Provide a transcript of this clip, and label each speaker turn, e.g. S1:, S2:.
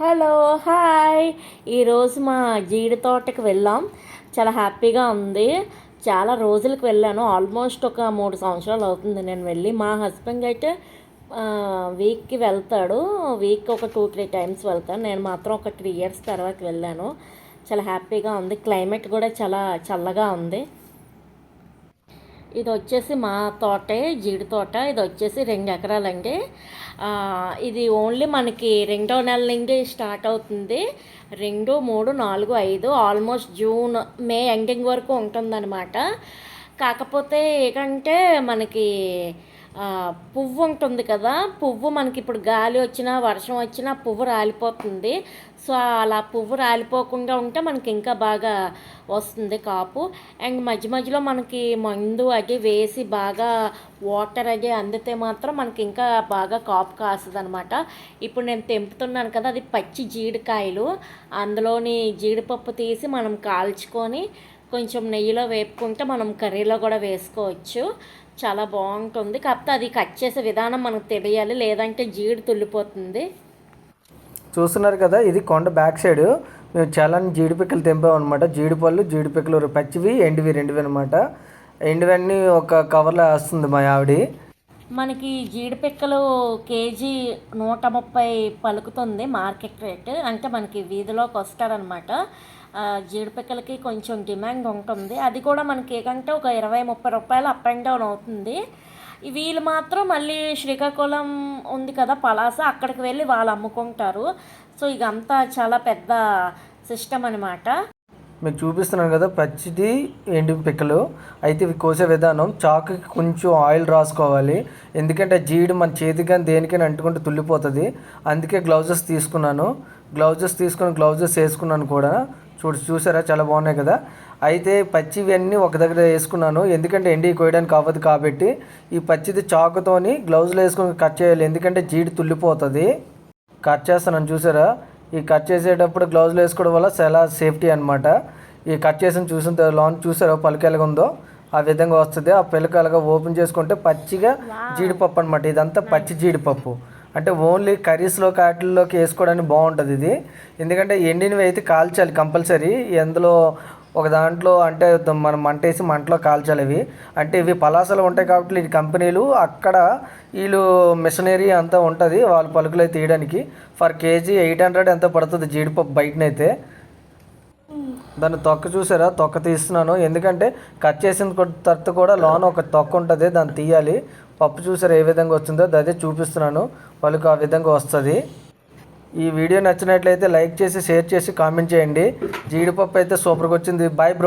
S1: Hello hi ఈరోజు మా జీడి తోటకి వెళ్ళాం. చాలా హ్యాపీగా ఉంది. చాలా రోజులకు వెళ్ళాను. ఆల్మోస్ట్ ఒక మూడు సంవత్సరాలు అవుతుంది నేను వెళ్ళి. మా హస్బెండ్ అయితే వీక్కి వెళ్తాడు. వీక్ ఒక టూ త్రీ టైమ్స్ వెళ్తాను నేను మాత్రం ఒక త్రీ ఇయర్స్ తర్వాత వెళ్ళాను. చాలా హ్యాపీగా ఉంది. క్లైమేట్ కూడా చాలా చల్లగా ఉంది. ఇది వచ్చేసి మా తోటే జీడి తోట ఇది వచ్చేసి రెండు ఎకరాలండి. ఇది ఓన్లీ మనకి రెండో నెల నుండి స్టార్ట్ అవుతుంది. రెండు మూడు నాలుగు ఐదు ఆల్మోస్ట్ జూన్ మే ఎండింగ్ వరకు ఉంటుందన్నమాట. కాకపోతే ఏంటంటే మనకి పువ్వు ఉంటుంది కదా పువ్వు మనకి ఇప్పుడు గాలి వచ్చినా వర్షం వచ్చినా పువ్వు రాలిపోతుంది. సో అలా పువ్వు రాలిపోకుండా ఉంటే మనకి ఇంకా బాగా వస్తుంది కాపు. అండ్ మధ్య మధ్యలో మనకి మందు అది వేసి బాగా వాటర్ అది అందితే మాత్రం మనకి ఇంకా బాగా కాపు కాస్తుంది అనమాట ఇప్పుడు నేను తెంపుతున్నాను కదా అది పచ్చి జీడికాయలు. అందులోని జీడిపప్పు తీసి మనం కాల్చుకొని కొంచెం నెయ్యిలో వేపుకుంటే మనం కర్రీలో కూడా వేసుకోవచ్చు. చాలా బాగుంటుంది. కాకపోతే అది కట్ చేసే విధానం మనకు తెలియాలి. లేదంటే జీడి తుల్లిపోతుంది.
S2: చూస్తున్నారు కదా ఇది కొండ బ్యాక్ సైడ్. మేము చాలా జీడిపిక్కలు తెంపాం అనమాట జీడిపళ్ళు జీడిపిక్కలు పచ్చివి ఎండివి రెండువి అనమాట ఎండివన్నీ ఒక కవర్లో వేస్తుంది మా ఆవిడ.
S1: మనకి జీడిపిక్కలు కేజీ నూట ముప్పై పలుకుతుంది మార్కెట్ రేట్. అంటే మనకి వీధిలోకి వస్తారనమాట జీడిపిక్కలకి కొంచెం డిమాండ్ ఉంటుంది. అది కూడా మనకి ఏకంటే ఒక ఇరవై ముప్పై రూపాయలు అప్ అండ్ డౌన్ అవుతుంది. వీళ్ళు మాత్రం మళ్ళీ శ్రీకాకుళం ఉంది కదా పలాస అక్కడికి వెళ్ళి వాళ్ళు అమ్ముకుంటారు. సో ఇదంతా చాలా పెద్ద సిస్టమ్ అనమాట
S2: మీకు చూపిస్తున్నాను కదా పచ్చిది ఎండి పిక్కలు అయితే ఇవి కోసే విధానం చాకుకి కొంచెం ఆయిల్ రాసుకోవాలి. ఎందుకంటే జీడి మన చేతికి కానీ దేనికైనా అంటుకుంటే తుల్లిపోతుంది. అందుకే గ్లౌజెస్ తీసుకున్నాను. గ్లౌజెస్ తీసుకుని గ్లౌజెస్ వేసుకున్నాను కూడా. చూడు చూసారా? చాలా బాగున్నాయి కదా? అయితే పచ్చివి అన్నీ ఒక దగ్గర వేసుకున్నాను. ఎందుకంటే ఎండి కోయడానికి అవ్వదు కాబట్టి ఈ పచ్చిది చాకుతోని గ్లౌజులు వేసుకొని కట్ చేయాలి. ఎందుకంటే జీడి తుల్లిపోతుంది. కట్ చేస్తున్నాను చూసారా? ఈ కట్ చేసేటప్పుడు గ్లౌజులు వేసుకోవడం వల్ల చాలా సేఫ్టీ అనమాట ఈ కట్ చేసిన చూసిన తర్వాత లోన్ చూసారా పలుక ఎలాగ ఉందో? ఆ విధంగా వస్తుంది. ఆ పిలక ఎలాగ ఓపెన్ చేసుకుంటే పచ్చిగా జీడిపప్పు అనమాట ఇదంతా పచ్చి జీడిపప్పు. అంటే ఓన్లీ కర్రీస్లో కాటిల్లోకి వేసుకోవడానికి బాగుంటుంది ఇది. ఎందుకంటే ఎండినవి అయితే కాల్చాలి కంపల్సరీ. ఎందులో ఒక దాంట్లో అంటే మనం మంట వేసి మంటలో కాల్చాలి ఇవి. అంటే ఇవి పలాసలు ఉంటాయి కాబట్టి ఈ కంపెనీలు అక్కడ వీళ్ళు మిషనరీ అంతా ఉంటుంది వాళ్ళ పలుకులు అయితే తీయడానికి. ఫర్ కేజీ ఎయిట్ హండ్రెడ్ ఎంత పడుతుంది జీడిపప్పు బయటనైతే. దాన్ని తొక్క చూసారా? తొక్క తీస్తున్నాను. ఎందుకంటే కట్ చేసిన తర్వాత కూడా లోన ఒక తొక్క ఉంటుంది దాన్ని తీయాలి. పప్పు చూసారు ఏ విధంగా వచ్చిందో? అదే చూపిస్తున్నాను. వాళ్ళకు ఆ విధంగా వస్తుంది. ఈ వీడియో నచ్చినట్లయితే లైక్ చేసి షేర్ చేసి కామెంట్ చేయండి. జీడిపప్పు అయితే సూపర్గా వచ్చింది. Bye bro.